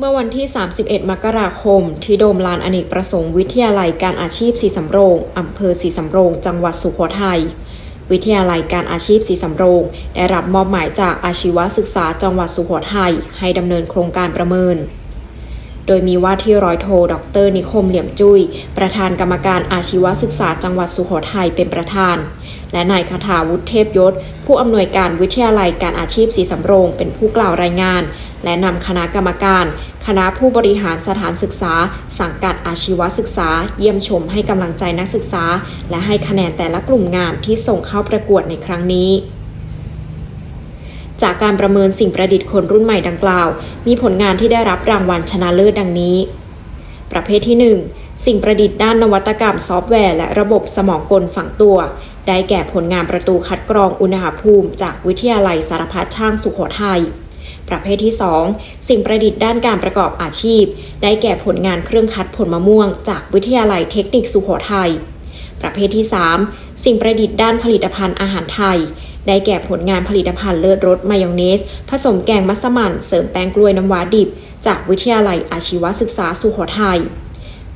เมื่อวันที่ 31 มกราคม ที่โดมลานอเนกประสงค์วิทยาลัยการอาชีพสีสำโรง อำเภอสีสำโรง จังหวัดสุโขทัย วิทยาลัยการอาชีพสีสำโรง ได้รับมอบหมายจากอาชีวศึกษาจังหวัดสุโขทัยให้ดำเนินโครงการประเมิน โดยมีว่าที่ร้อยโทดรนิคมเหลี่ยมจุย้ย ประธานกรรมการอาชีวศึกษาจังหวัดสุโขทัยเป็นประธาน และนายคทาวุฒิเทพยศ ผู้อำนวยการวิทยาลัยการอาชีพสีสำโรงเป็นผู้กล่าวรายงาน และนำคณะกรรมการ คณะผู้บริหารสถานศึกษา สังกัดอาชีวศึกษา เยี่ยมชมให้กำลังใจนักศึกษา และให้คะแนนแต่ละกลุ่มงานที่ส่งเข้าประกวดในครั้งนี้ จากการประเมินสิ่งประดิษฐ์คนรุ่นใหม่ดังกล่าว มีผลงานที่ได้รับรางวัลชนะเลิศดังนี้ ประเภทที่ 1 สิ่งประดิษฐ์ด้านนวัตกรรมซอฟต์แวร์ และระบบสมองกลฝังตัว ได้แก่ผลงานประตูคัดกรองอุณหภูมิ จากวิทยาลัยสารพัดช่างสุโขทัยประเภทที่ 2 สิ่งประดิษฐ์ด้านการประกอบอาชีพ ได้แก่ผลงานเครื่องคัดผลมะม่วง จากวิทยาลัยเทคนิคสุโขทัยประเภทที่ 3 สิ่งประดิษฐ์ด้านผลิตภัณฑ์อาหารไทย ได้แก่ผลงานผลิตภัณฑ์เลิศรสมายองเนส ผสมแกงมัสมั่น เสริมแป้งกล้วยน้ำว้าดิบ จากวิทยาลัยอาชีวศึกษาสุโขทัย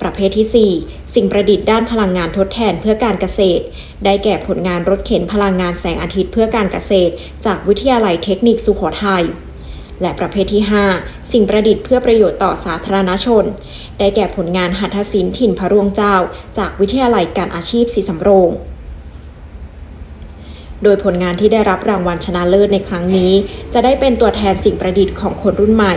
ประเภทที่ 4 สิ่งประดิษฐ์ด้านพลังงานทดแทนเพื่อการเกษตร ได้แก่ผลงานรถเข็นพลังงานแสงอาทิตย์เพื่อการเกษตร จากวิทยาลัยเทคนิคสุโขทัยและประเภทที่ 5 สิ่งประดิษฐ์เพื่อประโยชน์ต่อสาธารณชน ได้แก่ผลงานหัตถศิลป์ถิ่นพระรวงเจ้า จากวิทยาลัยการอาชีพศรีสำโรง โดยผลงานที่ได้รับรางวัลชนะเลิศในครั้งนี้ จะได้เป็นตัวแทนสิ่งประดิษฐ์ของคนรุ่นใหม่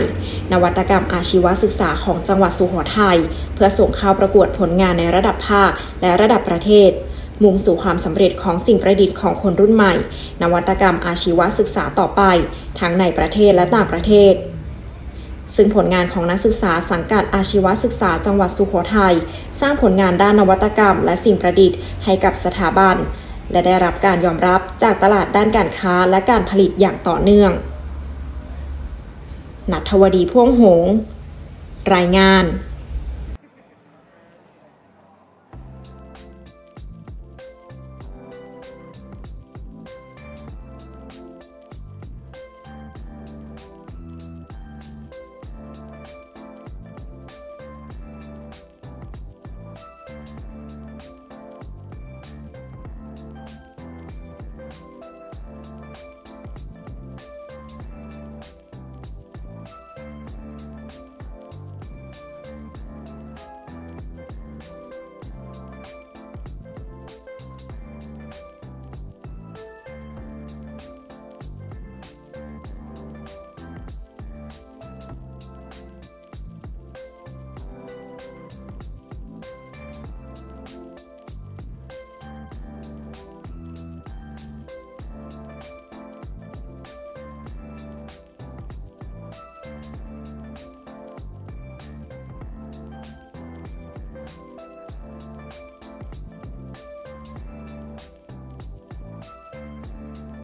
นวัตกรรมอาชีวศึกษาของจังหวัดสุโขทัยเพื่อส่งเข้าประกวดผลงานในระดับภาคและระดับประเทศ มุ่งสู่ความสำเร็จของสิ่งประดิษฐ์ของคนรุ่นใหม่ นวัตกรรมอาชีวศึกษาต่อไป ทั้งในประเทศและต่างประเทศซึ่งผลงานของนักศึกษาสังกัดอาชีวศึกษาจังหวัดสุโขทัยสร้างผลงานด้านนวัตกรรมและสิ่งประดิษฐ์ให้กับสถาบัน และได้รับการยอมรับจากตลาดด้านการค้าและการผลิตอย่างต่อเนื่อง นัทวดีพ่วงหง รายงาน